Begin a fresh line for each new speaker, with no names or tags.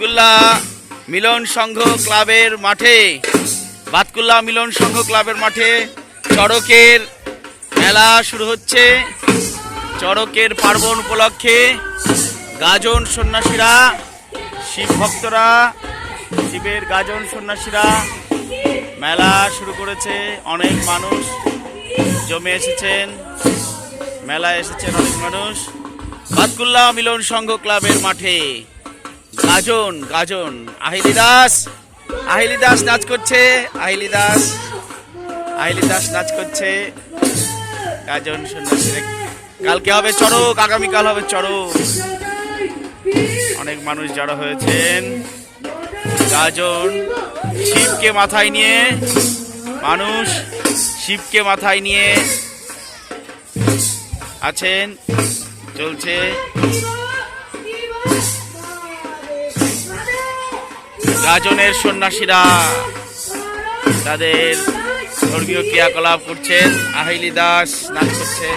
বাতকুল্লা মিলন সংঘ ক্লাবের মাঠে, বাতকুল্লা মিলন সংঘ ক্লাবের মাঠে চড়কের মেলা শুরু হচ্ছে। চড়কের পার্বণ উপলক্ষে গাজন সন্ন্যাসীরা, শিব ভক্তরা, শিবের গাজন সন্ন্যাসীরা মেলা শুরু করেছে। অনেক মানুষ জমে এসেছেন। মেলায় এসেছেন অনেক মানুষ। বাতকুল্লা মিলন সংঘ ক্লাবের মাঠে। গাজন গাজন। আহিলি দাস আহিলি দাস নাচ করছে আহিলি দাস আহিলি দাস নাচ করছে। গাজন সন্ন্যাসীরা কালকে হবে চড়ক, আগামীকাল হবে চড়ক। অনেক মানুষ জড়ো হয়েছেন। গাজন শিবকে মাথায় নিয়ে, মানুষ শিবকে মাথায় নিয়ে আছেন, চলছে। গাজনের সন্ন্যাসীরা তাদের ধর্মীয় ক্রিয়াকলাপ করছেন। আহিলি দাস নাচ করছে।